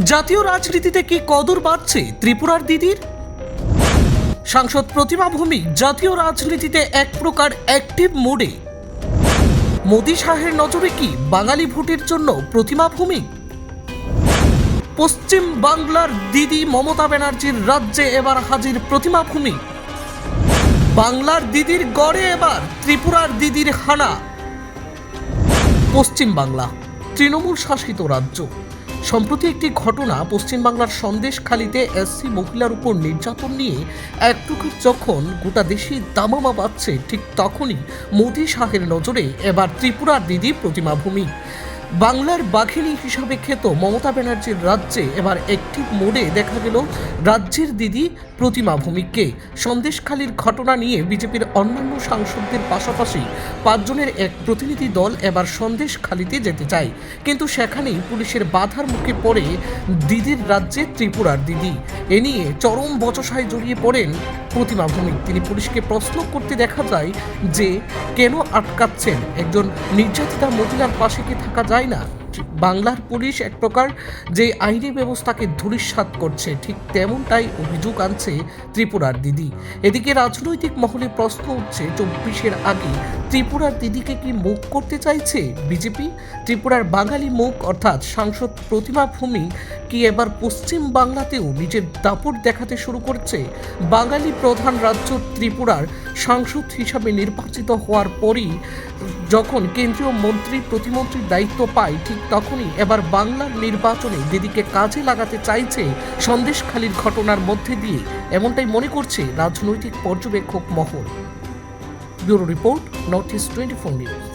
জাতীয় রাজনীতিতে কি কদর বাড়ছে ত্রিপুরার দিদির? সাংসদ প্রতিমা ভৌমিক জাতীয় রাজনীতিতে এক প্রকার অ্যাক্টিভ মোডে মোদী শাহের নজরে কি বাঙালি ভোটের জন্য প্রতিমা ভৌমিক পশ্চিম বাংলার দিদি মমতা ব্যানার্জির রাজ্যে এবার হাজির প্রতিমা ভূমি। বাংলার দিদির গড়ে এবার ত্রিপুরার দিদির হানা। পশ্চিম বাংলা, তৃণমূল শাসিত রাজ্য। সম্প্রতি একটি ঘটনা পশ্চিমবাংলার সন্দেশখালিতে এসসি মহিলার উপর নির্যাতন নিয়ে এক প্রকার যখন গোটা দেশে দামামা পাচ্ছে ঠিক তখনই মোদী শাহের নজরে এবার ত্রিপুরার দিদি প্রতিমা ভূমি। বাংলার বাঘিনী হিসাবে খ্যাত মমতা ব্যানার্জির রাজ্যে এবার একটি মোড়ে দেখা গেল রাজ্যের দিদি প্রতিমা ভূমিককে। সন্দেশখালীর ঘটনা নিয়ে বিজেপির অন্যান্য সাংসদদের পাশাপাশি পাঁচজনের এক প্রতিনিধি দল এবার সন্দেশখালীতে যেতে চায়। কিন্তু সেখানেই পুলিশের বাধার মুখে পড়ে দিদির রাজ্যে ত্রিপুরার দিদি। এ নিয়ে চরম বচসায় জড়িয়ে পড়েন প্রতিমা ভৌমিক। তিনি পুলিশকে প্রশ্ন করতে দেখা যায় যে, কেন আটকাচ্ছেন? একজন নির্যাতিতা মহিলার পাশে কি থাকা যায়? না। বাংলার পুলিশ এক প্রকার যে আইনি ব্যবস্থাকে ধূলিসাৎ করছে, ঠিক তেমনটাই অভিযোগ আনছে ত্রিপুরার দিদি। এদিকে রাজনৈতিক মহলে প্রশ্ন উঠছে, চব্বিশের আগে ত্রিপুরার দিদিকে কি মুখ করতে চাইছে বিজেপি? ত্রিপুরার বাঙালি মুখ, অর্থাৎ সাংসদ প্রতিমা ভূমি, কি এবার পশ্চিম বাংলাতেও নিজের দাপট দেখাতে শুরু করছে? বাঙালি প্রধান রাজ্য ত্রিপুরার সাংসদ হিসাবে নির্বাচিত হওয়ার পরই যখন কেন্দ্রীয় মন্ত্রী প্রতিমন্ত্রীর দায়িত্ব পায়, ঠিক তখনই এবার বাংলার নির্বাচনে দিদিকে কাজে লাগাতে চাইছে সন্দেশখালীর ঘটনার মধ্যে দিয়ে। এমনটাই মনে করছে রাজনৈতিক পর্যবেক্ষক মহল। Bureau Report, Northeast 24 News.